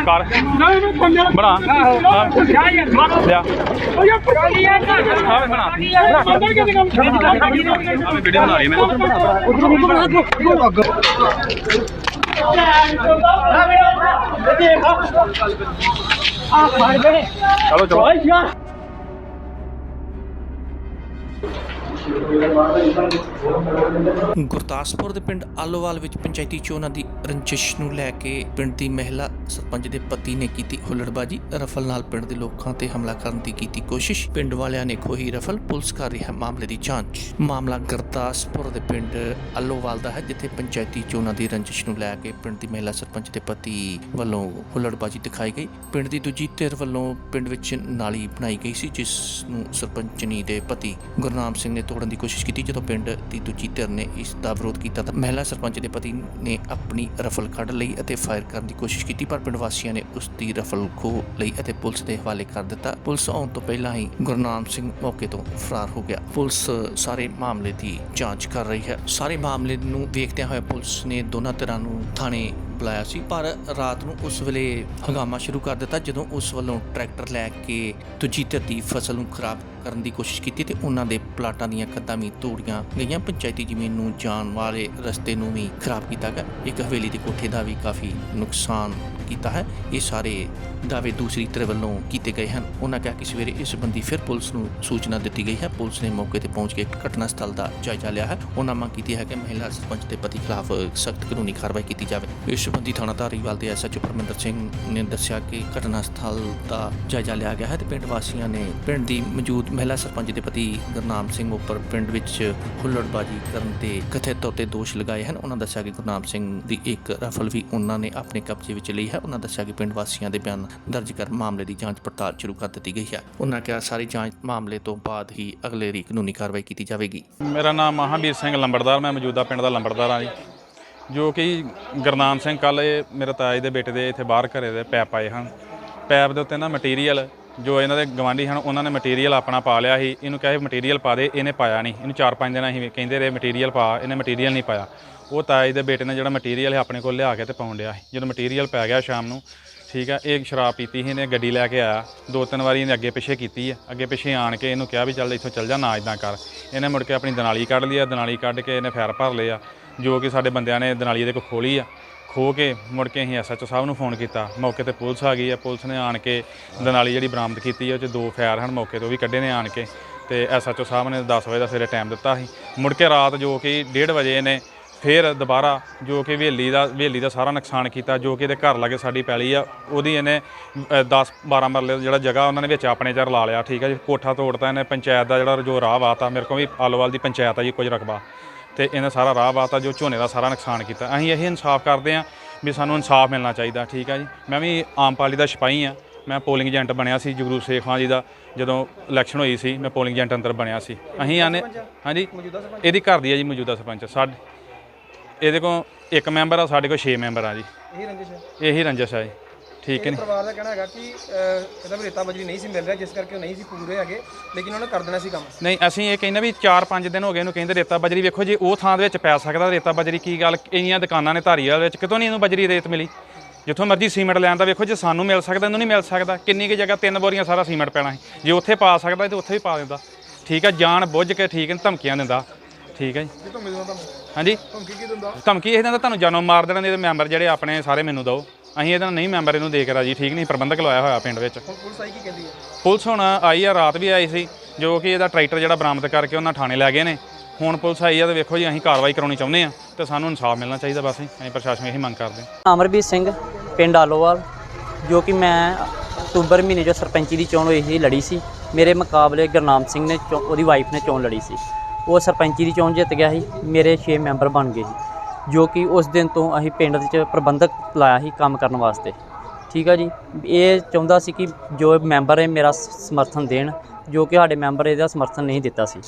ਕਰ ਬਣਾ। ਲਿਆ। ਆਵੇ ਬਣਾ ਆਵੇ ਵੀਡੀਓ ਬਣਾ ਰਹੀ ਮੈਂ ਚਲੋ ਚਲੋ ਗੁਰਦਾਸਪੁਰ ਦੇ ਪਿੰਡ ਆਲੋਵਾਲ ਵਿੱਚ ਪੰਚਾਇਤੀ ਚੋਣਾਂ ਦੀ ਰੰਜਿਸ਼ ਨੂੰ ਲੈ ਕੇ ਪਿੰਡ ਦੀ ਮਹਿਲਾ ਸਰਪੰਚ ਦੇ ਪਤੀ ਨੇ ਕੀਤੀ ਹੁੱਲੜਬਾਜੀ। ਰਫਲ ਨਾਲ ਪਿੰਡ ਦੇ ਲੋਕਾਂ ਤੇ ਹਮਲਾ ਕਰਨ ਦੀ ਕੀਤੀ ਕੋਸ਼ਿਸ਼। ਪਿੰਡ ਵਾਲਿਆਂ ਨੇ ਖੋਹੀ ਰਫਲ, ਪੁਲਿਸ ਕਰ ਰਹੀ ਹੈ ਮਾਮਲੇ ਦੀ ਜਾਂਚ। ਮਾਮਲਾ ਗੁਰਦਾਸਪੁਰ ਦੇ ਪਿੰਡ ਆਲੋਵਾਲ ਦਾ ਹੈ, ਜਿੱਥੇ ਪੰਚਾਇਤੀ ਚੋਣਾਂ ਦੀ ਰੰਜਿਸ਼ ਨੂੰ ਲੈ ਕੇ ਪਿੰਡ ਦੀ ਮਹਿਲਾ ਸਰਪੰਚ ਦੇ ਪਤੀ ਵੱਲੋਂ ਹੁੱਲੜਬਾਜੀ ਦਿਖਾਈ ਗਈ। ਪਿੰਡ ਦੀ ਦੂਜੀ ਧਿਰ ਵੱਲੋਂ ਪਿੰਡ ਵਿੱਚ ਨਾਲੀ ਬਣਾਈ ਗਈ ਸੀ, ਜਿਸ ਨੂੰ ਸਰਪੰਚਨੀ ਦੇ ਪਤੀ ਗੁਰਨਾਮ ਸਿੰਘ ਨੇ ਤੋੜਨ ਦੀ ਕੋਸ਼ਿਸ਼ ਕੀਤੀ, ਜਦੋਂ ਪਿੰਡ ਦੀ ਦੂਜੀ ਧਿਰ ਨੇ ਇਸ ਦਾ ਵਿਰੋਧ ਕੀਤਾ ਤਾਂ ਮਹਿਲਾ ਸਰਪੰਚ ਦੇ ਪਤੀ ਨੇ ਆਪਣੀ ਰਫਲ ਕੱਢ ਲਈ ਅਤੇ ਫਾਇਰ ਕਰਨ ਦੀ ਕੋਸ਼ਿਸ਼ ਕੀਤੀ, ਪਰ ਪਿੰਡ ਵਾਸੀਆਂ ਨੇ ਉਸ ਦੀ ਰਫਲ ਖੋਹ ਲਈ ਅਤੇ ਪੁਲਿਸ ਦੇ ਹਵਾਲੇ ਕਰ ਦਿੱਤਾ। ਪੁਲਿਸ ਆਉਣ ਤੋਂ ਪਹਿਲਾਂ ਹੀ ਗੁਰਨਾਮ ਸਿੰਘ ਮੌਕੇ ਤੋਂ ਫਰਾਰ ਹੋ ਗਿਆ। ਪੁਲਿਸ ਸਾਰੇ ਮਾਮਲੇ ਦੀ ਜਾਂਚ ਕਰ ਰਹੀ ਹੈ। ਸਾਰੇ ਮਾਮਲੇ ਨੂੰ ਵੇਖਦਿਆਂ ਹੋਇਆ ਪੁਲਿਸ ਨੇ ਦੋਨਾਂ ਧਿਰਾਂ ਨੂੰ ਥਾਣੇ ਬੁਲਾਇਆ ਸੀ, ਪਰ ਰਾਤ ਨੂੰ ਉਸ ਵੇਲੇ ਹੰਗਾਮਾ ਸ਼ੁਰੂ ਕਰ ਦਿੱਤਾ, ਜਦੋਂ ਉਸ ਵੱਲੋਂ ਟਰੈਕਟਰ ਲੈ ਕੇ ਦੂਜੀ ਧਿਰ ਦੀ ਫਸਲ ਨੂੰ ਖਰਾਬ ਕਰਨ ਦੀ ਕੋਸ਼ਿਸ਼ ਕੀਤੀ ਤੇ ਉਹਨਾਂ ਦੇ ਪਲਾਟਾਂ ਦੀਆਂ ਕੰਧਾਂ ਵੀ ਤੋੜੀਆਂ ਗਈਆਂ। ਪੰਚਾਇਤੀ ਜ਼ਮੀਨ ਨੂੰ ਜਾਣ ਵਾਲੇ ਰਸਤੇ ਨੂੰ ਵੀ ਖਰਾਬ ਕੀਤਾ ਗਿਆ। ਇੱਕ ਹਵੇਲੀ ਦੇ ਕੋਠੇ ਦਾ ਵੀ ਕਾਫੀ ਨੁਕਸਾਨ ਕੀਤਾ ਹੈ। ਇਹ ਸਾਰੇ ਦਾਅਵੇ ਦੂਸਰੀ ਧਿਰ ਵੱਲੋਂ ਕੀਤੇ ਗਏ ਹਨ। ਉਹਨਾਂ ਕਿਹਾ ਕਿ ਸਵੇਰੇ ਇਸ ਸੰਬੰਧੀ ਫਿਰ ਪੁਲਿਸ ਨੂੰ ਸੂਚਨਾ ਦਿੱਤੀ ਗਈ ਹੈ। ਪੁਲਿਸ ਨੇ ਮੌਕੇ ਤੇ ਪਹੁੰਚ ਕੇ ਘਟਨਾ ਸਥਲ ਦਾ ਜਾਇਜ਼ਾ ਲਿਆ ਹੈ। ਉਹਨਾਂ ਮੰਗ ਕੀਤੀ ਹੈ ਕਿ ਮਹਿਲਾ ਸਰਪੰਚ ਦੇ ਪਤੀ ਖਿਲਾਫ ਸਖਤ ਕਾਨੂੰਨੀ ਕਾਰਵਾਈ ਕੀਤੀ ਜਾਵੇ। ਇਸ ਸੰਬੰਧੀ ਥਾਣਾ ਧਾਰੀਵਾਲ ਦੇ ਐਸਐਚਓ ਪਰਮਿੰਦਰ ਸਿੰਘ ਨੇ ਦੱਸਿਆ ਕਿ ਘਟਨਾ ਸਥਲ ਦਾ ਜਾਇਜ਼ਾ ਲਿਆ ਗਿਆ ਹੈ ਤੇ ਪਿੰਡ ਵਾਸੀਆਂ ਨੇ ਪਿੰਡ ਦੀ ਮੌਜੂਦ ਮਹਿਲਾ ਸਰਪੰਚ ਦੇ ਪਤੀ ਗੁਰਨਾਮ ਸਿੰਘ ਉੱਪਰ ਪਿੰਡ ਵਿੱਚ ਹੁੱਲੜਬਾਜੀ ਕਰਨ 'ਤੇ ਕਥਿਤ ਤੌਰ ਤੇ ਦੋਸ਼ ਲਗਾਏ ਹਨ। ਉਹਨਾਂ ਦੱਸਿਆ ਕਿ ਗੁਰਨਾਮ ਸਿੰਘ ਦੀ ਇੱਕ ਰਫਲ ਵੀ ਉਹਨਾਂ ਨੇ ਆਪਣੇ ਕਬਜ਼ੇ ਵਿੱਚ ਲਈ ਹੈ। ਉਹਨਾਂ ਦੱਸਿਆ ਕਿ ਪਿੰਡ ਵਾਸੀਆਂ ਦੇ ਬਿਆਨ ਦਰਜ ਕਰ ਮਾਮਲੇ ਦੀ ਜਾਂਚ ਪੜਤਾਲ ਸ਼ੁਰੂ ਕਰ ਦਿੱਤੀ ਗਈ ਹੈ। ਉਹਨਾਂ ਕਿਹਾ, ਸਾਰੀ ਜਾਂਚ ਮਾਮਲੇ ਤੋਂ ਬਾਅਦ ਹੀ ਅਗਲੇ ਅਗਲੇਰੀ ਕਾਨੂੰਨੀ ਕਾਰਵਾਈ ਕੀਤੀ ਜਾਵੇਗੀ। ਮੇਰਾ ਨਾਮ ਮਹਾਵੀਰ ਸਿੰਘ ਲੰਬੜਦਾਰ, ਮੈਂ ਮੌਜੂਦਾ ਪਿੰਡ ਦਾ ਲੰਬੜਦਾਰ ਹਾਂ ਜੀ। ਜੋ ਕਿ ਗੁਰਨਾਮ ਸਿੰਘ ਕੱਲ ਇਹ ਮੇਰੇ ਤਾਇਆ ਦੇ ਬੇਟੇ ਦੇ ਇੱਥੇ ਬਾਹਰ ਘਰੇ ਦੇ ਪੈਪ ਆਏ ਹਨ। ਪੈਪ ਦੇ ਉੱਤੇ ਨਾ ਮਟੀਰੀਅਲ ਜੋ ਇਹਨਾਂ ਦੇ ਗਵਾਂਢੀ ਹਨ, ਉਹਨਾਂ ਨੇ ਮਟੀਰੀਅਲ ਆਪਣਾ ਪਾ ਲਿਆ ਸੀ। ਇਹਨੂੰ ਕਹੇ ਮਟੀਰੀਅਲ ਪਾ ਦੇ, ਇਹਨੇ ਪਾਇਆ ਨਹੀਂ। ਇਹਨੂੰ 4-5 ਦਿਨ ਅਸੀਂ ਕਹਿੰਦੇ ਰਹੇ ਮਟੀਰੀਅਲ ਪਾ, ਇਹਨੇ ਮਟੀਰੀਅਲ ਨਹੀਂ ਪਾਇਆ। ਉਹ ਤਾਇਆ ਜੀ ਦੇ ਬੇਟੇ ਨੇ ਜਿਹੜਾ ਮਟੀਰੀਅਲ ਹੈ ਆਪਣੇ ਕੋਲ ਲਿਆ ਕੇ ਤੇ ਪਾਉਣ ਡਿਆ ਸੀ। ਜਦੋਂ ਮਟੀਰੀਅਲ ਪੈ ਗਿਆ ਸ਼ਾਮ ਨੂੰ, ਠੀਕ ਹੈ ਇਹ ਸ਼ਰਾਬ ਪੀਤੀ ਸੀ, ਇਹਨੇ ਗੱਡੀ ਲੈ ਕੇ ਆਇਆ। ਦੋ ਤਿੰਨ ਵਾਰੀ ਇਹਨੇ ਅੱਗੇ ਪਿੱਛੇ ਕੀਤੀ ਹੈ ਅੱਗੇ ਪਿੱਛੇ ਆਣ ਕੇ ਇਹਨੂੰ ਕਿਹਾ ਵੀ ਚੱਲ ਇੱਥੋਂ ਚੱਲ ਜਾ, ਨਾ ਇਦਾਂ ਕਰ। ਇਹਨੇ ਮੁੜ ਕੇ ਆਪਣੀ ਦਨਾਲੀ ਕੱਢ ਲਈ ਆ ਦਨਾਲੀ ਕੱਢ ਕੇ ਇਹਨੇ ਫੈਰ ਭਰ ਲਿਆ ਜੋ ਕਿ ਸਾਡੇ ਬੰਦਿਆਂ ਨੇ ਦਨਾਲੀ ਦੇ ਕੋ ਖੋਲੀ ਆ। ਖੋ ਕੇ ਮੁੜ ਕੇ ਅਸੀਂ ਐਸਐਚਓ ਸਾਹਿਬ ਨੂੰ ਫੋਨ ਕੀਤਾ। ਮੌਕੇ ਤੇ ਪੁਲਿਸ ਆ ਗਈ ਆ ਪੁਲਿਸ ਨੇ ਆਣ ਕੇ ਦਨਾਲੀ ਜਿਹੜੀ ਬਰਾਮਦ ਕੀਤੀ ਆ ਉਹ ਚ ਦੋ ਫੈਰ ਹਨ ਮੌਕੇ ਤੋਂ, ਉਹ ਵੀ ਕੱਢੇ ਨੇ ਆਣ ਕੇ। ਤੇ ਐਸਐਚਓ ਸਾਹਿਬ ਨੇ 10 ਵਜੇ ਦਾ ਸਵੇਰੇ ਟਾਈਮ ਦਿੱਤਾ ਸੀ। ਮੁੜ ਕੇ ਰਾਤ ਜੋ ਕਿ 1:30 ਵਜੇ ਨੇ ਫਿਰ ਦੁਬਾਰਾ ਜੋ ਕਿ ਹਵੇਲੀ ਦਾ ਹਵੇਲੀ ਦਾ ਸਾਰਾ ਨੁਕਸਾਨ ਕੀਤਾ, ਜੋ ਕਿ ਇਹਦੇ ਘਰ ਲਾਗੇ ਸਾਡੀ ਪੈਲੀ ਆ, ਉਹਦੀ ਇਹਨੇ 10 12 ਮਰਲੇ ਦਾ ਜਿਹੜਾ ਜਗ੍ਹਾ ਉਹਨਾਂ ਨੇ ਵਿੱਚ ਆਪਣੇ ਚਰ ਲਾ ਲਿਆ, ਠੀਕ ਆ ਜੀ। ਕੋਠਾ ਤੋੜਤਾ ਇਹਨੇ, ਪੰਚਾਇਤ ਦਾ ਜਿਹੜਾ ਜੋ ਰਾਹ ਵਾਤਾ ਮੇਰੇ ਕੋਲ ਵੀ ਆਲੋਵਾਲ ਦੀ ਪੰਚਾਇਤ ਆ ਜੀ, ਕੁਝ ਰਕਬਾ। ਤੇ ਇਹਨੇ ਸਾਰਾ ਰਾਹ ਵਾਤਾ ਜੋ ਝੋਨੇ ਦਾ ਸਾਰਾ ਨੁਕਸਾਨ ਕੀਤਾ। ਅਸੀਂ ਇਹ ਇਨਸਾਫ ਕਰਦੇ ਹਾਂ ਵੀ ਸਾਨੂੰ ਇਨਸਾਫ ਮਿਲਣਾ ਚਾਹੀਦਾ ਠੀਕ ਹੈ ਜੀ? ਮੈਂ ਵੀ ਆਮ ਪਾਰਟੀ ਦਾ ਸਿਪਾਹੀ ਆ ਮੈਂ ਪੋਲਿੰਗ ਏਜੰਟ ਬਣਿਆ ਸੀ ਜਗਰੂ ਸੇਖ ਖਾਨ ਜੀ ਦਾ ਜਦੋਂ ਇਲੈਕਸ਼ਨ ਹੋਈ ਸੀ ਮੈਂ ਪੋਲਿੰਗ ਏਜੰਟ ਅੰਦਰ ਬਣਿਆ ਸੀ। ਅਸੀਂ ਆਨੇ ਹਾਂਜੀ। ਇਹਦੀ ਘਰ ਦੀ ਹੈ ਜੀ ਮੌਜੂਦਾ ਸਰਪੰਚ। ਸਾਡੇ ਇਹਦੇ ਕੋਲ ਇੱਕ ਮੈਂਬਰ ਆ ਸਾਡੇ ਕੋਲ 6 ਮੈਂਬਰ ਆ ਜੀ। ਇਹੀ ਰੰਜਿਸ਼ ਹੈ ਇਹੀ ਰੰਜਸ ਹੈ ਜੀ। ਠੀਕ ਹੈ ਪਰਿਵਾਰ ਦਾ ਕਹਿਣਾ ਹੈਗਾ ਕਿ ਇਹਦਾ ਵੀ ਰੇਤਾ ਬਜਰੀ ਨਹੀਂ ਸੀ ਮਿਲ ਰਿਹਾ ਜਿਸ ਕਰਕੇ ਉਹ ਨਹੀਂ ਸੀ ਪੂਰੇ ਹੈਗੇ ਲੇਕਿਨ ਉਹਨੇ ਕਰ ਦੇਣਾ ਸੀ ਕੰਮ। ਨਹੀਂ ਅਸੀਂ ਇਹ ਕਹਿੰਦੇ ਵੀ 4-5 ਦਿਨ ਹੋ ਗਏ ਇਹਨੂੰ ਕਹਿੰਦੇ ਰੇਤਾ ਬਜਰੀ ਵੇਖੋ ਜੀ ਉਹ ਥਾਂ ਦੇ ਵਿੱਚ ਪੈ ਸਕਦਾ ਰੇਤਾ ਬਜਰੀ ਕੀ ਗੱਲ ਇੰਨੀਆਂ ਦੁਕਾਨਾਂ ਨੇ ਧਾਰੀਵਾਲ ਵਿੱਚ ਕਿਤੋਂ ਨਹੀਂ ਇਹਨੂੰ ਬਜਰੀ ਰੇਤ ਮਿਲੀ? ਜਿੱਥੋਂ ਮਰਜ਼ੀ ਸੀਮੈਂਟ ਲੈਣ ਦਾ ਵੇਖੋ ਜੇ ਸਾਨੂੰ ਮਿਲ ਸਕਦਾ ਇਹਨੂੰ ਨਹੀਂ ਮਿਲ ਸਕਦਾ। ਕਿੰਨੀ ਕੁ ਜਗ੍ਹਾ ਤਿੰਨ ਬੋਰੀਆਂ ਸਾਰਾ ਸੀਮੈਂਟ ਪੈਣਾ ਸੀ। ਜੇ ਉੱਥੇ ਪਾ ਸਕਦਾ ਤੇ ਉੱਥੇ ਵੀ ਪਾ ਦਿੰਦਾ। ਠੀਕ ਹੈ ਜਾਣ ਬੁੱਝ ਕੇ ਠੀਕ ਹੈ ਧਮਕੀਆਂ ਦਿੰਦਾ। ਠੀਕ ਹੈ ਜੀ। ਹਾਂਜੀ। ਧਮਕੀ ਕੀ ਦਿੰਦਾ? ਧਮਕੀ ਇਹ ਦਿੰਦਾ ਤੁਹਾਨੂੰ ਜਾਨੋਂ ਮਾਰ ਦੇਣਾ ਇਹਦੇ ਮੈਂਬਰ ਜਿਹੜੇ ਆਪਣੇ ਸਾਰੇ ਮੈਨੂੰ ਦਿਓ। ਅਸੀਂ ਇਹਦਾ ਨਹੀਂ ਮੈਂਬਰ ਇਹਨੂੰ ਦੇ ਕੇ ਰਾਜੀ ਠੀਕ ਨਹੀਂ ਪ੍ਰਬੰਧਕ ਲਾਇਆ ਹੋਇਆ ਪਿੰਡ ਵਿੱਚ। ਹੁਣ ਪੁਲਿਸ ਆਈ ਕੀ ਕਹਿੰਦੀ ਹੈ? ਪੁਲਿਸ ਹੁਣ ਆਈ ਆ ਰਾਤ ਵੀ ਆਈ ਸੀ ਜੋ ਕਿ ਇਹਦਾ ਟਰੈਕਟਰ ਜਿਹੜਾ ਬਰਾਮਦ ਕਰਕੇ ਉਹਨਾਂ ਥਾਣੇ ਲੈ ਗਏ ਨੇ। ਹੁਣ ਪੁਲਿਸ ਆਈ ਆ ਤੇ ਵੇਖੋ ਜੀ ਅਸੀਂ ਕਾਰਵਾਈ ਕਰਾਉਣੀ ਚਾਹੁੰਦੇ ਆ ਤੇ ਸਾਨੂੰ ਇਨਸਾਫ ਮਿਲਣਾ ਚਾਹੀਦਾ ਬਸ ਅਸੀਂ ਅਸੀਂ ਪ੍ਰਸ਼ਾਸਨ ਨੂੰ ਇਹੀ ਮੰਗ ਕਰਦੇ ਹਾਂ। ਅਮਰਬੀਰ ਸਿੰਘ ਪਿੰਡ ਆਲੋਵਾਲ ਜੋ ਕਿ ਮੈਂ ਅਕਤੂਬਰ ਮਹੀਨੇ ਜੋ ਸਰਪੰਚੀ ਦੀ ਚੋਣ ਹੋਈ ਸੀ ਲੜੀ ਸੀ। ਮੇਰੇ ਮੁਕਾਬਲੇ ਗੁਰਨਾਮ ਸਿੰਘ ਨੇ ਚੋ- ਉਹਦੀ ਵਾਈਫ ਨੇ ਚੋਣ ਲੜੀ ਸੀ। ਉਹ ਸਰਪੰਚੀ ਦੀ ਚੋਣ ਜਿੱਤ ਗਿਆ ਸੀ ਮੇਰੇ 6 ਮੈਂਬਰ ਬਣ ਗਏ ਸੀ। ਜੋ ਕਿ ਉਸ ਦਿਨ ਤੋਂ ਅਸੀਂ ਪਿੰਡ ਵਿੱਚ ਪ੍ਰਬੰਧਕ ਲਾਇਆ ਸੀ ਕੰਮ ਕਰਨ ਵਾਸਤੇ। ਠੀਕ ਆ ਜੀ? ਇਹ ਚਾਹੁੰਦਾ ਸੀ ਕਿ ਜੋ ਮੈਂਬਰ ਹੈ ਮੇਰਾ ਸਮਰਥਨ ਦੇਣ, ਜੋ ਕਿ ਸਾਡੇ ਮੈਂਬਰ ਇਹਦਾ ਸਮਰਥਨ ਨਹੀਂ ਦਿੱਤਾ ਸੀ।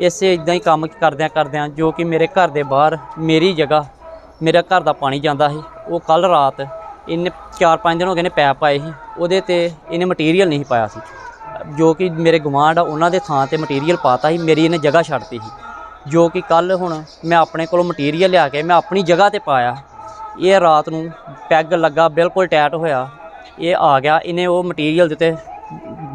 ਇਸੇ ਇਦਾਂ ਹੀ ਕੰਮ ਕਰਦਿਆਂ ਕਰਦਿਆਂ ਜੋ ਕਿ ਮੇਰੇ ਘਰ ਦੇ ਬਾਹਰ ਮੇਰੀ ਜਗ੍ਹਾ, ਮੇਰਾ ਘਰ ਦਾ ਪਾਣੀ ਜਾਂਦਾ ਸੀ। ਉਹ ਕੱਲ ਰਾਤ ਇਹਨੇ 4-5 ਦਿਨ ਹੋ ਗਏ ਨੇ ਪੈਪ ਪਾਏ ਸੀ। ਉਹਦੇ ਤੇ ਇਹਨੇ ਮਟੀਰੀਅਲ ਨਹੀਂ ਪਾਇਆ ਸੀ। ਜੋ ਕਿ ਮੇਰੇ ਗਵਾਂਢ ਆ, ਉਹਨਾਂ ਦੇ ਥਾਂ ਤੇ ਮਟੀਰੀਅਲ ਪਾਤਾ ਸੀ। ਮੇਰੀ ਇਹਨੇ ਜਗ੍ਹਾ ਛੱਡਤੀ ਸੀ। ਜੋ ਕਿ ਕੱਲ ਹੁਣ ਮੈਂ ਆਪਣੇ ਕੋਲੋਂ ਮਟੀਰੀਅਲ ਲਿਆ ਕੇ ਮੈਂ ਆਪਣੀ ਜਗ੍ਹਾ ਤੇ ਪਾਇਆ। ਇਹ ਰਾਤ ਨੂੰ ਪੈਗ ਲੱਗਾ, ਬਿਲਕੁਲ ਟਾਈਟ ਹੋਇਆ। ਇਹ ਆ ਗਿਆ, ਇਹਨੇ ਉਹ ਮਟੀਰੀਅਲ ਦਿੱਤੇ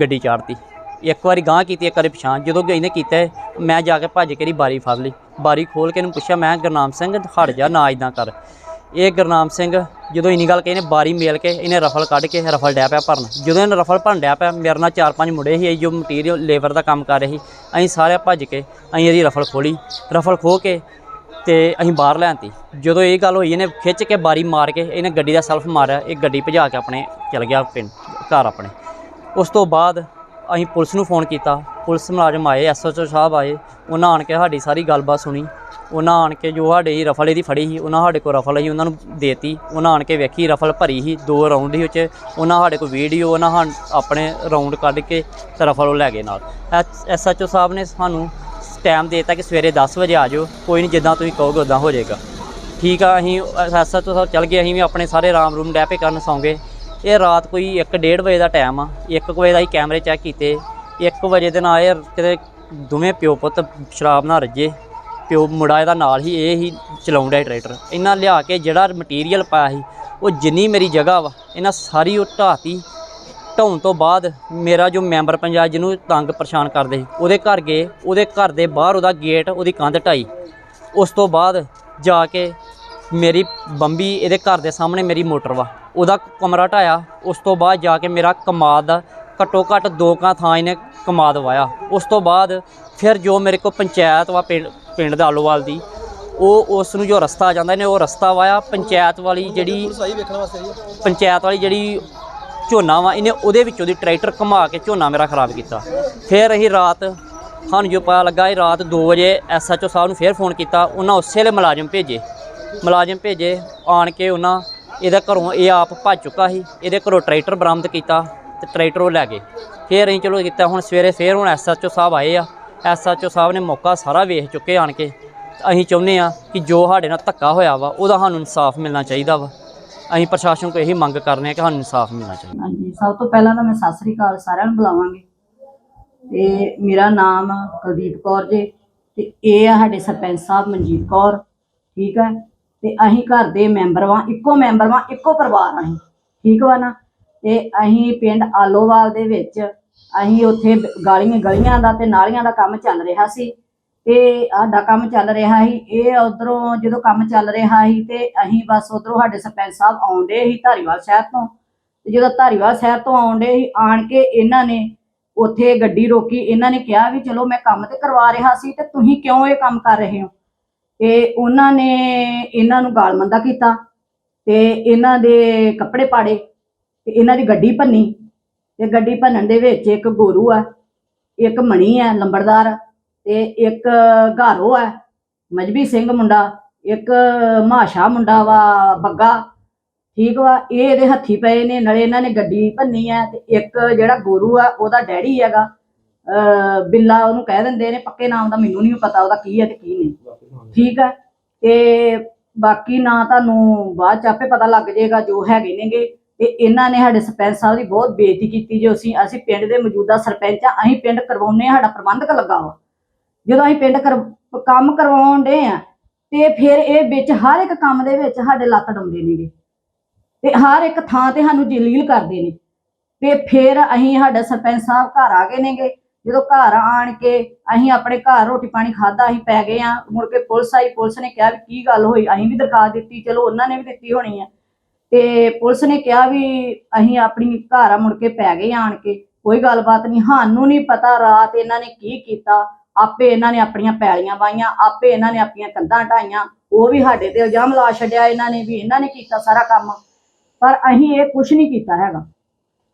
ਗੱਡੀ ਚਾੜਤੀ। ਇੱਕ ਵਾਰੀ ਗਾਂਹ ਕੀਤੀ, ਇੱਕ ਵਾਰੀ ਪਛਾਣ। ਜਦੋਂ ਇਹਨੇ ਕੀਤਾ, ਮੈਂ ਜਾ ਕੇ ਭੱਜ ਕੇ ਦੀ ਬਾਰੀ ਫੜ ਲਈ। ਬਾਰੀ ਖੋਲ ਕੇ ਇਹਨੂੰ ਪੁੱਛਿਆ, ਮੈਂ ਗੁਰਨਾਮ ਸਿੰਘ ਹਟ ਜਾ, ਨਾ ਇਦਾਂ ਕਰ। ਇਹ ਗੁਰਨਾਮ ਸਿੰਘ, ਜਦੋਂ ਇਨੀ ਗੱਲ ਕਹੀ ਇਹਨੇ ਬਾਰੀ ਮੇਲ ਕੇ ਇਹਨੇ ਰਫਲ ਕੱਢ ਕੇ ਰਫਲ ਡਿਆ ਪਿਆ ਭਰਨ। ਜਦੋਂ ਇਹਨੇ ਰਫਲ ਭਰਨ ਡਿਆ ਪਿਆ, ਮੇਰੇ ਨਾਲ ਚਾਰ ਪੰਜ ਮੁੰਡੇ ਸੀ ਇਹ ਜੋ ਮਟੀਰੀਅਲ ਲੇਬਰ ਦਾ ਕੰਮ ਕਰ ਰਹੇ ਸੀ, ਅਸੀਂ ਸਾਰੇ ਭੱਜ ਕੇ ਅਸੀਂ ਇਹਦੀ ਰਫਲ ਖੋਲੀ। ਰਫਲ ਖੋ ਕੇ ਤੇ ਅਸੀਂ ਬਾਹਰ ਲੈਣਤੀ ਜਦੋਂ ਇਹ ਗੱਲ ਹੋਈ, ਇਹਨੇ ਖਿੱਚ ਕੇ ਬਾਰੀ ਮਾਰ ਕੇ ਇਹਨੇ ਗੱਡੀ ਦਾ ਸੈਲਫ ਮਾਰਿਆ, ਇਹ ਗੱਡੀ ਭਜਾ ਕੇ ਆਪਣੇ ਚਲ ਗਿਆ ਪਿੰਡ, ਘਰ ਆਪਣੇ। ਉਸ ਤੋਂ ਬਾਅਦ ਅਸੀਂ ਪੁਲਿਸ ਨੂੰ ਫੋਨ ਕੀਤਾ। ਪੁਲਿਸ ਮੁਲਾਜ਼ਮ ਆਏ ਐਸਐਚਓ ਸਾਹਿਬ ਆਏ, ਉਹਨਾਂ ਆਣ ਕੇ ਸਾਡੀ ਸਾਰੀ ਗੱਲਬਾਤ ਸੁਣੀ। ਉਹਨਾਂ ਆਣ ਕੇ ਜੋ ਸਾਡੇ ਹੀ ਰਫਲ ਇਹਦੀ ਫੜੀ ਸੀ, ਉਹਨਾਂ ਸਾਡੇ ਕੋਲ ਰਫਲ ਸੀ ਉਹਨਾਂ ਨੂੰ ਦੇਤੀ। ਉਹਨਾਂ ਆਣ ਕੇ ਵੇਖੀ, ਰਫਲ ਭਰੀ ਸੀ, ਦੋ ਰਾਉਂਡ ਸੀ ਉਹ 'ਚ। ਉਹਨਾਂ ਸਾਡੇ ਕੋਲ ਵੀਡੀਓ ਉਹਨਾਂ ਹਾਂ ਆਪਣੇ ਰਾਉਂਡ ਕੱਢ ਕੇ ਤੇ ਰਫਲ ਉਹ ਲੈ ਗਏ ਨਾਲ। ਐਸਐਚਓ ਸਾਹਿਬ ਨੇ ਸਾਨੂੰ ਟਾਈਮ ਦੇਤਾ ਕਿ ਸਵੇਰੇ 10 ਵਜੇ ਆ ਜਾਓ। ਕੋਈ ਨਹੀਂ ਜਿੱਦਾਂ ਤੁਸੀਂ ਕਹੋਗੇ ਉਦਾਂ ਹੋ ਜਾਏਗਾ। ਠੀਕ ਆ, ਅਸੀਂ ਐਸਐਚਓ ਸਾਹਿਬ ਚੱਲ ਗਏ, ਅਸੀਂ ਵੀ ਆਪਣੇ ਸਾਰੇ ਆਰਾਮ ਰੂਮ ਡੈਪੇ ਕਰਨ ਸੌਂਗੇ। ਇਹ ਰਾਤ ਕੋਈ 1:30 ਵਜੇ ਦਾ ਟਾਈਮ ਆ। 1 ਵਜੇ ਦਾ ਹੀ ਕੈਮਰੇ ਚੈੱਕ ਕੀਤੇ। 1 ਵਜੇ ਦੇ ਨਾਲ ਇਹ ਕਿਤੇ ਦੋਵੇਂ ਪਿਓ ਪੁੱਤ ਸ਼ਰਾਬ ਨਾਲ ਰੱਜੇ। ਪਿਓ ਮੁੰਡਾ ਇਹਦਾ ਨਾਲ ਹੀ, ਇਹ ਹੀ ਚਲਾਉਂਦਾ ਹੈ ਟਰੈਕਟਰ। ਇਹਨਾਂ ਲਿਆ ਕੇ ਜਿਹੜਾ ਮਟੀਰੀਅਲ ਪਾਇਆ ਸੀ, ਉਹ ਜਿੰਨੀ ਮੇਰੀ ਜਗ੍ਹਾ ਵਾ, ਇਹਨਾਂ ਸਾਰੀ ਉਹ ਢਾਤੀ ਢਾਉਣ ਤੋਂ ਬਾਅਦ ਮੇਰਾ ਜੋ ਮੈਂਬਰ ਪੰਚਾਇਤ ਜਿਹਨੂੰ ਤੰਗ ਪਰੇਸ਼ਾਨ ਕਰਦੇ ਸੀ, ਉਹਦੇ ਘਰ ਗਏ, ਉਹਦੇ ਘਰ ਦੇ ਬਾਹਰ ਉਹਦਾ ਗੇਟ ਉਹਦੀ ਕੰਧ ਢਾਈ। ਉਸ ਤੋਂ ਬਾਅਦ ਜਾ ਕੇ ਮੇਰੀ ਬੰਬੀ ਇਹਦੇ ਘਰ ਦੇ ਸਾਹਮਣੇ ਮੇਰੀ ਮੋਟਰ ਵਾ, ਉਹਦਾ ਕਮਰਾ ਢਾਇਆ। ਉਸ ਤੋਂ ਬਾਅਦ ਜਾ ਕੇ ਮੇਰਾ ਕਮਾਦ ਦਾ ਘੱਟੋ ਘੱਟ ਦੋ ਕਾਂ ਥਾਂ ਇਹਨੇ ਕਮਾਦ ਵਾਇਆ। ਉਸ ਤੋਂ ਬਾਅਦ ਫਿਰ ਜੋ ਮੇਰੇ ਕੋਲ ਪੰਚਾਇਤ ਵਾ, ਪਿੰਡ ਪਿੰਡ ਦਾ ਆਲੋਵਾਲ ਦੀ ਉਹ ਉਸ ਨੂੰ ਜੋ ਰਸਤਾ ਆ ਜਾਂਦਾ ਇਹਨੇ ਉਹ ਰਸਤਾ ਵਾਇਆ ਪੰਚਾਇਤ ਵਾਲੀ ਜਿਹੜੀ ਸਹੀ ਵੇਖਣ ਵਾਸਤੇ ਜੀ। ਪੰਚਾਇਤ ਵਾਲੀ ਜਿਹੜੀ ਝੋਨਾ ਵਾ ਇਹਨੇ ਉਹਦੇ ਵਿੱਚੋਂ ਦੀ ਟਰੈਕਟਰ ਘੁਮਾ ਕੇ ਝੋਨਾ ਮੇਰਾ ਖਰਾਬ ਕੀਤਾ। ਫਿਰ ਅਸੀਂ ਰਾਤ ਸਾਨੂੰ ਜੋ ਪਤਾ ਲੱਗਾ ਇਹ ਰਾਤ 2 ਵਜੇ ਐਸਐਚਓ ਸਾਹਿਬ ਨੂੰ ਫਿਰ ਫੋਨ ਕੀਤਾ ਉਹਨਾਂ ਉਸੇ ਵੇਲੇ ਮੁਲਾਜ਼ਮ ਭੇਜੇ। ਮੁਲਾਜ਼ਮ ਭੇਜੇ ਆਣ ਕੇ ਉਹਨਾਂ ਇਹਦੇ ਘਰੋਂ ਇਹ ਆਪ ਭੱਜ ਚੁੱਕਾ ਸੀ ਇਹਦੇ ਘਰੋਂ ਟਰੈਕਟਰ ਬਰਾਮਦ ਕੀਤਾ ਤੇ ਟਰੈਕਟਰ ਉਹ ਲੈ ਗਏ। ਫਿਰ ਅਸੀਂ ਚਲੋ ਕੀਤਾ ਹੁਣ ਸਵੇਰੇ ਫਿਰ ਹੁਣ ਐਸਐਚਓ ਸਾਹਿਬ ਆਏ ਆ ਐਸਐਚਓ ਸਾਹਿਬ ਨੇ ਮੌਕਾ ਸਾਰਾ ਵੇਖ ਚੁੱਕੇ ਆਣ ਕੇ। ਅਸੀਂ ਚਾਹੁੰਦੇ ਆ ਕਿ ਜੋ ਸਾਡੇ ਨਾਲ ਧੱਕਾ ਹੋਇਆ ਵਾ, ਉਹਦਾ ਸਾਨੂੰ ਇਨਸਾਫ ਮਿਲਣਾ ਚਾਹੀਦਾ ਵਾ। ਅਸੀਂ ਪ੍ਰਸ਼ਾਸਨ ਕੋਲ ਇਹੀ ਮੰਗ ਕਰਨੇ ਆ ਕਿ ਸਾਨੂੰ ਇਨਸਾਫ ਮਿਲਣਾ ਚਾਹੀਦਾ। ਹਾਂਜੀ, ਸਭ ਤੋਂ ਪਹਿਲਾਂ ਤਾਂ ਮੈਂ ਸਤਿ ਸ੍ਰੀ ਅਕਾਲ ਸਾਰਿਆਂ ਨੂੰ ਬੁਲਾਵਾਂਗੀ। ਤੇ ਮੇਰਾ ਨਾਮ ਕੁਲਦੀਪ ਕੌਰ ਜੀ, ਤੇ ਇਹ ਆ ਸਾਡੇ ਸਰਪੰਚ ਸਾਹਿਬ ਮਨਜੀਤ ਕੌਰ, ਠੀਕ ਹੈ? ਤੇ ਅਸੀਂ ਘਰ ਦੇ ਮੈਂਬਰ ਵਾਂ, ਇੱਕੋ ਮੈਂਬਰ ਵਾਂ, ਇੱਕੋ ਪਰਿਵਾਰ ਆਂ ਅਸੀਂ, ਠੀਕ ਵਾ ਨਾ? ਤੇ ਅਸੀਂ ਪਿੰਡ ਆਲੋਵਾਲ ਦੇ ਵਿੱਚ ਅਸੀਂ ਉੱਥੇ ਗਾਲੀਆਂ ਗਲੀਆਂ ਦਾ ਤੇ ਨਾਲੀਆਂ ਦਾ ਕੰਮ ਚੱਲ ਰਿਹਾ ਸੀ ਤੇ ਸਾਡਾ ਕੰਮ ਚੱਲ ਰਿਹਾ ਸੀ, ਇਹ ਉਧਰੋਂ ਜਦੋਂ ਕੰਮ ਚੱਲ ਰਿਹਾ ਸੀ ਤੇ ਅਸੀਂ ਬਸ ਉਧਰੋਂ ਸਾਡੇ ਸਰਪੰਚ ਸਾਹਿਬ ਆਉਂਦੇ ਸੀ ਧਾਰੀਵਾਲ ਸ਼ਹਿਰ ਤੋਂ। ਤੇ ਜਦੋਂ ਧਾਰੀਵਾਲ ਸ਼ਹਿਰ ਤੋਂ ਆਉਂਦੇ ਸੀ, ਆਣ ਕੇ ਇਹਨਾਂ ਨੇ ਉੱਥੇ ਗੱਡੀ ਰੋਕੀ, ਇਹਨਾਂ ਨੇ ਕਿਹਾ ਵੀ ਚਲੋ ਮੈਂ ਕੰਮ ਤੇ ਕਰਵਾ ਰਿਹਾ ਸੀ ਤੇ ਤੁਸੀਂ ਕਿਉਂ ਇਹ ਕੰਮ ਕਰ ਰਹੇ ਹੋ? ਤੇ ਉਹਨਾਂ ਨੇ ਇਹਨਾਂ ਨੂੰ ਗਾਲ ਮੰਦਾ ਕੀਤਾ ਤੇ ਇਹਨਾਂ ਦੇ ਕੱਪੜੇ ਪਾੜੇ ਤੇ ਇਹਨਾਂ ਦੀ ਗੱਡੀ ਭੰਨੀ। ਤੇ ਗੱਡੀ ਭੰਨਣ ਦੇ ਵਿੱਚ ਇੱਕ ਗੋਰੂ ਆ, ਇੱਕ ਮਣੀ ਆ, ਲੰਬੜਦਾਰ ਤੇ ਇੱਕ ਘਾਰੋ ਆ, ਮਜਬੀ ਸਿੰਘ ਮੁੰਡਾ, ਇੱਕ ਮਾਸ਼ਾ ਮੁੰਡਾ ਵਾ, ਬੱਗਾ। ਠੀਕ ਵਾ, ਇਹ ਇਹਦੇ ਹੱਥੀ ਪਏ ਨੇ, ਨਾਲੇ ਇਹਨਾਂ ਨੇ ਗੱਡੀ ਭੰਨੀ ਆ ਤੇ ਇੱਕ ਜਿਹੜਾ ਗੋਰੂ ਆ, ਉਹਦਾ ਡੈਡੀ ਹੈਗਾ। ਅਹ ਬਿੱਲਾ ਉਹਨੂੰ ਕਹਿ ਦਿੰਦੇ ਨੇ, ਪੱਕੇ ਨਾਮ ਦਾ ਮੈਨੂੰ ਨਹੀਂ ਪਤਾ ਉਹਦਾ ਕੀ ਹੈ ਤੇ ਕੀ ਨਹੀਂ। ਠੀਕ ਹੈ ਤੇ ਬਾਕੀ ਨਾ ਤੁਹਾਨੂੰ ਬਾਅਦ ਚ ਆਪੇ ਪਤਾ ਲੱਗ ਜਾਏਗਾ ਜੋ ਹੈਗੇ ਨੇਗੇ। ਤੇ ਇਹਨਾਂ ਨੇ ਸਾਡੇ ਸਰਪੰਚ ਸਾਹਿਬ ਦੀ ਬਹੁਤ ਬੇਇੱਜ਼ਤੀ ਕੀਤੀ ਜੋ ਅਸੀਂ ਅਸੀਂ ਪਿੰਡ ਦੇ ਮੌਜੂਦਾ ਸਰਪੰਚ ਆ, ਅਸੀਂ ਪਿੰਡ ਕਰਵਾਉਨੇ ਆ ਸਾਡਾ ਪ੍ਰਬੰਧਕ ਲੱਗਾ ਵਾ। ਜਦੋਂ ਅਸੀਂ ਪਿੰਡ ਕਰ, ਕੰਮ ਕਰਵਾਉਣ ਦੇ ਆ, ਤੇ ਫਿਰ ਇਹ ਵਿੱਚ ਹਰ ਇੱਕ ਕੰਮ ਦੇ ਵਿੱਚ ਸਾਡੇ ਲੱਤ ਡਾਉਂਦੇ ਨੇਗੇ। ਤੇ ਹਰ ਇੱਕ ਥਾਂ ਤੇ ਸਾਨੂੰ ਜਲੀਲ ਕਰਦੇ ਨੇ। ਤੇ ਫਿਰ ਅਸੀਂ ਸਾਡਾ ਸਰਪੰਚ ਸਾਹਿਬ ਘਰ ਆ ਗਏ ਨੇਗੇ। ਜਦੋਂ ਘਰ ਆਣ ਕੇ ਅਸੀਂ ਆਪਣੇ ਘਰ ਰੋਟੀ ਪਾਣੀ ਖਾਦਾ ਅਸੀਂ ਪੈ ਗਏ ਆ। ਮੁੜ ਕੇ ਪੁਲਿਸ ਆਈ, ਪੁਲਿਸ ਨੇ ਕਿਹਾ ਵੀ ਕੀ ਗੱਲ ਹੋਈ? ਅਸੀਂ ਵੀ ਦਰਖਾਸਤ ਦਿੱਤੀ, ਚਲੋ ਉਹਨਾਂ ਨੇ ਵੀ ਦਿੱਤੀ ਹੋਣੀ ਆ। ਤੇ ਪੁਲਿਸ ਨੇ ਕਿਹਾ ਵੀ ਅਸੀਂ ਆਪਣੀ ਘਰ ਆ ਮੁੜ ਕੇ ਪੈ ਗਏ ਆਣ ਕੇ। ਕੋਈ ਗੱਲਬਾਤ ਨਹੀਂ। ਸਾਨੂੰ ਨਹੀਂ ਪਤਾ ਰਾਤ ਇਹਨਾਂ ਨੇ ਕੀ ਕੀਤਾ। ਆਪੇ ਇਹਨਾਂ ਨੇ ਆਪਣੀਆਂ ਪੈਲੀਆਂ ਵਾਈਆਂ ਆਪੇ ਇਹਨਾਂ ਨੇ ਆਪਣੀਆਂ ਕੰਧਾਂ ਢਾਈਆਂ ਉਹ ਵੀ ਸਾਡੇ ਤੇ ਇਲਜ਼ਾਮ ਲਾ ਛੱਡਿਆ ਇਹਨਾਂ ਨੇ ਵੀ ਇਹਨਾਂ ਨੇ ਕੀਤਾ ਸਾਰਾ ਕੰਮ। ਪਰ ਅਸੀਂ ਇਹ ਕੁਝ ਨਹੀਂ ਕੀਤਾ ਹੈਗਾ।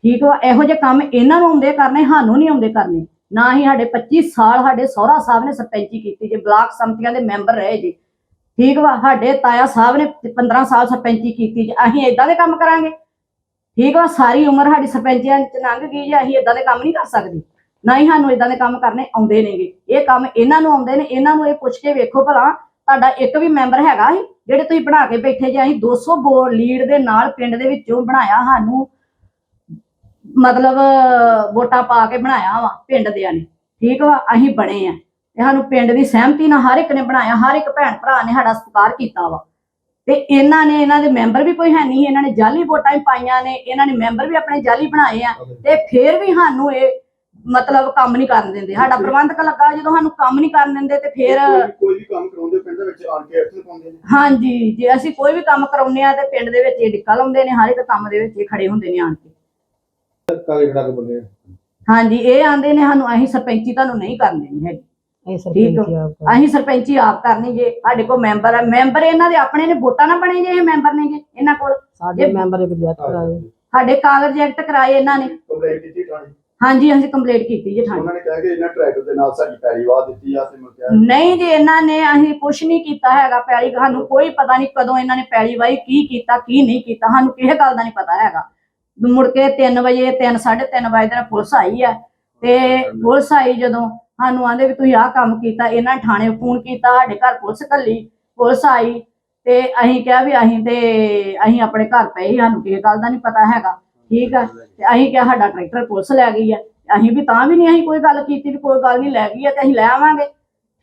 ਠੀਕ ਵਾ? ਇਹੋ ਜਿਹੇ ਕੰਮ ਇਹਨਾਂ ਨੂੰ ਆਉਂਦੇ ਕਰਨੇ, ਸਾਨੂੰ ਨਹੀਂ ਆਉਂਦੇ ਕਰਨੇ। ਨਾ ਹੀ ਸਾਡੇ 25 ਸਾਲ ਸਾਡੇ ਸਹੁਰਾ ਸਾਹਿਬ ਨੇ ਸਰਪੰਚੀ ਕੀਤੀ ਜੇ, ਬਲਾਕ ਸੰਮਤੀਆਂ ਦੇ ਮੈਂਬਰ ਰਹੇ ਜੀ। ਠੀਕ ਵਾ, ਸਾਡੇ ਤਾਇਆ ਸਾਹਿਬ ਨੇ 15 ਸਾਲ ਸਰਪੰਚੀ ਕੀਤੀ ਜੀ, ਅਸੀਂ ਇਦਾਂ ਦੇ ਕੰਮ ਕਰਾਂਗੇ। ਠੀਕ ਵਾ, ਸਾਰੀ ਉਮਰ ਸਾਡੀ ਸਰਪੰਚੀਆਂ ਚ ਲੰਘ ਗਈ ਜੀ, ਅਸੀਂ ਇਦਾਂ ਦੇ ਕੰਮ ਨਹੀਂ ਕਰ ਸਕਦੇ। ਨਾ ਹੀ ਸਾਨੂੰ ਇਦਾਂ ਦੇ ਕੰਮ ਕਰਨੇ ਆਉਂਦੇ ਨੇਗੇ। ਇਹ ਕੰਮ ਇਹਨਾਂ ਨੂੰ ਆਉਂਦੇ ਨੇ, ਇਹਨਾਂ ਨੂੰ ਇਹ ਪੁੱਛ ਕੇ ਵੇਖੋ ਭਲਾ, ਤੁਹਾਡਾ ਇੱਕ ਵੀ ਮੈਂਬਰ ਹੈਗਾ ਸੀ, ਜਿਹੜੇ ਤੁਸੀਂ ਬਣਾ ਕੇ ਬੈਠੇ ਜੇ, ਅਸੀਂ 200 ਬੋਰਡ ਲੀਡ ਦੇ ਨਾਲ ਪਿੰਡ ਦੇ ਵਿੱਚੋਂ ਬਣਾਇਆ ਸਾਨੂੰ, ਮਤਲਬ, ਵੋਟਾਂ ਪਾ ਕੇ ਬਣਾਇਆ ਵਾ, ਪਿੰਡ ਦਿਆਂ ਨੇ। ਠੀਕ ਵਾ, ਅਸੀਂ ਬਣੇ ਆ। ਤੇ ਸਾਨੂੰ ਪਿੰਡ ਦੀ ਸਹਿਮਤੀ ਨਾਲ ਹਰ ਇੱਕ ਨੇ ਬਣਾਇਆ ਹਰ ਇੱਕ ਭੈਣ ਭਰਾ ਨੇ ਸਾਡਾ ਸਤਿਕਾਰ ਕੀਤਾ ਵਾ। ਤੇ ਇਹਨਾਂ ਨੇ ਇਹਨਾਂ ਦੇ ਮੈਂਬਰ ਵੀ ਕੋਈ ਹੈ ਨਹੀਂ ਇਹਨਾਂ ਨੇ ਜਾਲੀ ਵੋਟਾਂ ਹੀ ਪਾਈਆਂ ਨੇ ਇਹਨਾਂ ਨੇ ਮੈਂਬਰ ਵੀ ਆਪਣੇ ਜਾਲੀ ਬਣਾਏ ਆ ਤੇ ਫਿਰ ਵੀ ਸਾਨੂੰ ਇਹ ਮਤਲਬ ਕੰਮ ਨਹੀਂ ਕਰਨ ਦਿੰਦੇ। ਸਾਡਾ ਪ੍ਰਬੰਧਕ ਲੱਗਾ ਜਦੋਂ ਸਾਨੂੰ ਕੰਮ ਨਹੀਂ ਕਰਨ ਦਿੰਦੇ ਤੇ ਫਿਰ ਕੋਈ- ਕੋਈ ਵੀ ਕੰਮ ਕਰਾਉਂਦੇ ਪਿੰਡ ਦੇ ਵਿੱਚ ਆਣ ਕੇ ਐਕਸ਼ਨ ਪਾਉਂਦੇ ਨੇ। ਹਾਂਜੀ ਜੇ ਅਸੀਂ ਕੋਈ ਵੀ ਕੰਮ ਕਰਾਉਂਦੇ ਆ ਤੇ ਪਿੰਡ ਦੇ ਵਿੱਚ ਇਹ ਡਿੱਕਾ ਲਾਉਂਦੇ ਨੇ ਹਰ ਇੱਕ ਕੰਮ ਦੇ ਵਿੱਚ ਇਹ ਖੜੇ ਹੁੰਦੇ ਨੇ ਆਣ ਕੇ। ਬੰਦੇ ਹਾਂਜੀ ਇਹ ਆਂਦੇ ਨੇ ਸਾਨੂੰ ਅਸੀਂ ਸਰਪੰਚੀ ਤੁਹਾਨੂੰ ਨਹੀਂ ਕਰਨ ਦੇਣੀ ਹੈਗੀ। ਇਹ ਠੀਕ ਸਰਪੰਚੀ ਆ। ਆਪ ਅਸੀਂ ਸਰਪੰਚੀ ਆਪ ਕਰਨੀ ਜੇ ਸਾਡੇ ਕੋਲ ਮੈਂਬਰ ਆ। ਮੈਂਬਰ ਇਹਨਾਂ ਦੇ ਆਪਣੇ ਨੇ ਵੋਟਾਂ ਨਾ ਬਣੇ ਜੇ ਇਹ ਮੈਂਬਰ ਨੇਗੇ ਇਹਨਾਂ ਕੋਲ। ਸਾਡੇ ਮੈਂਬਰ ਇੱਕ ਰਿਜੈਕਟ ਕਰਾਏ। ਸਾਡੇ ਕਾਗਜ਼ ਰਿਜੈਕਟ ਕਰਾਏ ਇਹਨਾਂ ਨੇ। ਕੰਪਲੇਂਟ ਕੀਤੀ ਥਾਣੇ? ਹਾਂਜੀ ਅਸੀਂ ਕੰਪਲੀਟ ਕੀਤੀ ਜੇ ਥਾਣੇ। ਉਹਨਾਂ ਨੇ ਕਿਹਾ ਕਿ ਇਹਨਾਂ ਟਰੈਕਟਰ ਦੇ ਨਾਲ ਸਾਡੀ ਪੈਰੀ ਵਾਹ ਦਿੱਤੀ ਆ ਤੇ ਮੈਂ ਕਿਹਾ ਨਹੀਂ। ਜੀ ਇਹਨਾਂ ਨੇ ਅਸੀਂ ਕੁਛ ਨਹੀਂ ਕੀਤਾ ਹੈਗਾ ਪੈਲੀ। ਸਾਨੂੰ ਕੋਈ ਪਤਾ ਨਹੀਂ ਕਦੋਂ ਇਹਨਾਂ ਨੇ ਪੈਲੀ ਵਾਈ ਕੀ ਕੀਤਾ ਕੀ ਨਹੀਂ ਕੀਤਾ। ਸਾਨੂੰ ਕਿਸੇ ਗੱਲ ਦਾ ਨਹੀਂ ਪਤਾ ਹੈਗਾ। ਮੁੜ ਕੇ 3 ਵਜੇ 3 3:30 ਵਜੇ ਦਾ ਪੁਲਿਸ ਆਈ ਆ। ਤੇ ਪੁਲਿਸ ਆਈ ਜਦੋਂ ਸਾਨੂੰ ਆਂਦੇ ਵੀ ਤੁਸੀਂ ਆਹ ਕੰਮ ਕੀਤਾ ਇਹਨਾਂ ਨੇ ਥਾਣੇ ਫੋਨ ਕੀਤਾ ਸਾਡੇ ਘਰ ਪੁਲਿਸ ਘੱਲੀ ਪੁਲਿਸ ਆਈ ਤੇ ਅਸੀਂ ਕਿਹਾ ਵੀ ਅਸੀਂ ਤੇ ਅਸੀਂ ਆਪਣੇ ਘਰ ਪਏ ਸਾਨੂੰ ਕਿਸੇ ਗੱਲ ਦਾ ਨਹੀਂ ਪਤਾ ਹੈਗਾ ਠੀਕ ਆ? ਤੇ ਅਸੀਂ ਕਿਹਾ ਸਾਡਾ ਟਰੈਕਟਰ ਪੁਲਿਸ ਲੈ ਗਈ ਆ ਅਸੀਂ ਵੀ ਤਾਂ ਵੀ ਨਹੀਂ ਅਸੀਂ ਕੋਈ ਗੱਲ ਕੀਤੀ ਵੀ ਕੋਈ ਗੱਲ ਨਹੀਂ ਲੈ ਗਈ ਆ ਤੇ ਅਸੀਂ ਲੈ ਆਵਾਂਗੇ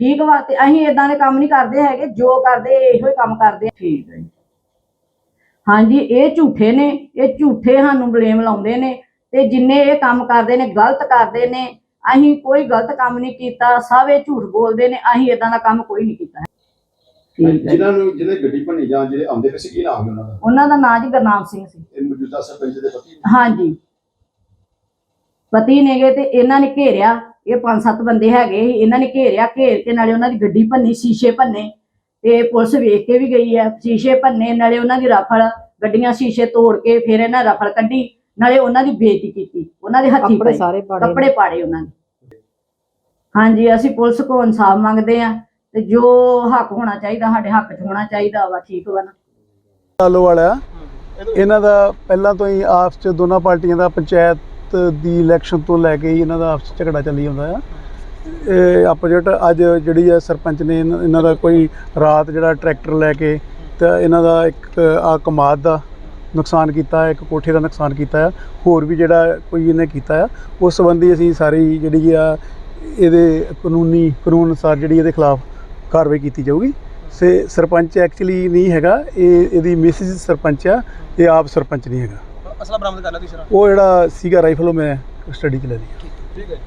ਠੀਕ ਵਾ? ਤੇ ਅਸੀਂ ਇਦਾਂ ਦੇ ਕੰਮ ਨਹੀਂ ਕਰਦੇ ਹੈਗੇ ਜੋ ਕਰਦੇ ਇਹੋ ਹੀ ਕੰਮ ਕਰਦੇ ਆ। ਠੀਕ ਹੈ ਹਾਂਜੀ ਇਹ ਝੂਠੇ ਨੇ ਇਹ ਝੂਠੇ ਸਾਨੂੰ ਬਲੇਮ ਲਾਉਂਦੇ ਨੇ ਤੇ ਜਿੰਨੇ ਇਹ ਕੰਮ ਕਰਦੇ ਨੇ ਗਲਤ ਕਰਦੇ ਨੇ ਅਸੀਂ ਕੋਈ ਗਲਤ ਕੰਮ ਨਹੀਂ ਕੀਤਾ ਸਭ ਇਹ ਝੂਠ ਬੋਲਦੇ ਨੇ ਅਸੀਂ ਇਦਾਂ ਦਾ ਕੰਮ ਕੋਈ ਨਹੀਂ ਕੀਤਾ। ਠੀਕ ਹੈ। ਜੀ। ਜਿਨ੍ਹਾਂ ਨੂੰ ਜਿਹਦੇ ਗੱਡੀ ਭੰਨੀ ਜਾਂ ਜਿਹੜੇ ਆਉਂਦੇ ਪਏ ਸੀ ਕੀ ਨਾਮ ਹੈ ਉਹਨਾਂ ਦਾ? ਉਹਨਾਂ ਦਾ ਨਾਂ ਜੀ ਗੁਰਨਾਮ ਸਿੰਘ ਸੀ। ਇਹ ਮੌਜੂਦਾ ਸਰਪੰਚ ਦੇ ਪਤੀ ਹਾਂਜੀ। ਪਤੀ ਨੇਗੇ ਤੇ ਇਹਨਾਂ ਨੇ ਘੇਰਿਆ ਇਹ ਪੰਜ ਸੱਤ ਬੰਦੇ ਹੈਗੇ ਸੀ ਇਹਨਾਂ ਨੇ ਘੇਰਿਆ ਘੇਰ ਕੇ ਨਾਲੇ ਉਹਨਾਂ ਦੀ ਗੱਡੀ ਭੰਨੀ ਸ਼ੀਸ਼ੇ ਭੰਨੇ। ਤੇ ਪੁਲਿਸ ਵੇਖ ਕੇ ਵੀ ਗਈ ਹੈ ਸ਼ੀਸ਼ੇ ਭੰਨੇ ਨਾਲੇ ਉਹਨਾਂ ਦੀ ਰਫਲ ਗੱਡੀਆਂ ਸ਼ੀਸ਼ੇ ਤੋੜ ਕੇ ਫਿਰ ਇਹਨਾਂ ਰਫਲ ਕੱਢੀ। ਨਾਲੇ ਉਹਨਾਂ ਦੀ ਬੇਇੱਜ਼ਤੀ ਕੀਤੀ ਉਹਨਾਂ ਦੇ ਹੱਥੀ ਕੱਪੜੇ ਪਾਈ। ਸਾਰੇ ਪਾੜੇ ਕੱਪੜੇ ਪਾੜੇ ਉਹਨਾਂ ਨੇ। ਹਾਂਜੀ ਅਸੀਂ ਪੁਲਿਸ ਕੋਲ ਇਨਸਾਫ ਮੰਗਦੇ ਆ ਤੇ ਜੋ ਹੱਕ ਹੋਣਾ ਚਾਹੀਦਾ ਸਾਡੇ ਹੱਕ 'ਚ ਹੋਣਾ ਚਾਹੀਦਾ ਵਾ ਠੀਕ ਵਾ ਨਾ। ਆਲੋ ਵਾਲਾ ਇਹਨਾਂ ਦਾ ਪਹਿਲਾਂ ਤੋਂ ਹੀ ਆਪਸ ਚ ਦੋਨਾਂ ਪਾਰਟੀਆਂ ਦਾ ਪੰਚਾਇਤ ਦੀ ਇਲੈਕਸ਼ਨ ਤੋਂ ਲੈ ਕੇ ਹੀ ਇਹਨਾਂ ਦਾ ਆਪਸ 'ਚ ਝਗੜਾ ਚੱਲੀ ਜਾਂਦਾ ਆ। ਇਹ ਆਪੋਜੀਟ ਅੱਜ ਜਿਹੜੀ ਆ ਸਰਪੰਚ ਨੇ ਇਹਨਾਂ ਦਾ ਕੋਈ ਰਾਤ ਜਿਹੜਾ ਟਰੈਕਟਰ ਲੈ ਕੇ ਤੇ ਇਹਨਾਂ ਦਾ ਇੱਕ ਆ ਕਮਾਦ ਦਾ ਨੁਕਸਾਨ ਕੀਤਾ ਹੈ ਇੱਕ ਕੋਠੇ ਦਾ ਨੁਕਸਾਨ ਕੀਤਾ ਹੈ ਹੋਰ ਵੀ ਜਿਹੜਾ ਕੋਈ ਇਹਨੇ ਕੀਤਾ ਆ ਉਸ ਸੰਬੰਧੀ ਅਸੀਂ ਸਾਰੀ ਜਿਹੜੀ ਆ ਇਹਦੇ ਕਾਨੂੰਨੀ ਕਾਨੂੰਨ ਅਨੁਸਾਰ ਜਿਹੜੀ ਇਹਦੇ ਖਿਲਾਫ ਕਾਰਵਾਈ ਕੀਤੀ ਜਾਊਗੀ। ਸੇ ਸਰਪੰਚ ਐਕਚੁਅਲੀ ਨਹੀਂ ਹੈਗਾ ਇਹ ਇਹਦੀ ਮਿਸਿਸ ਸਰਪੰਚ ਆ ਇਹ ਆਪ ਸਰਪੰਚ ਨਹੀਂ ਹੈਗਾ। ਅਸਲਾ ਬਰਾਮਦ ਕਰ ਲਿਆ ਤੁਸੀਂ ਉਹ ਜਿਹੜਾ ਸੀਗਾ ਰਾਈਫਲ ਉਹ ਮੈਂ ਸਟੱਡੀ ਚ ਲੈ ਲਈ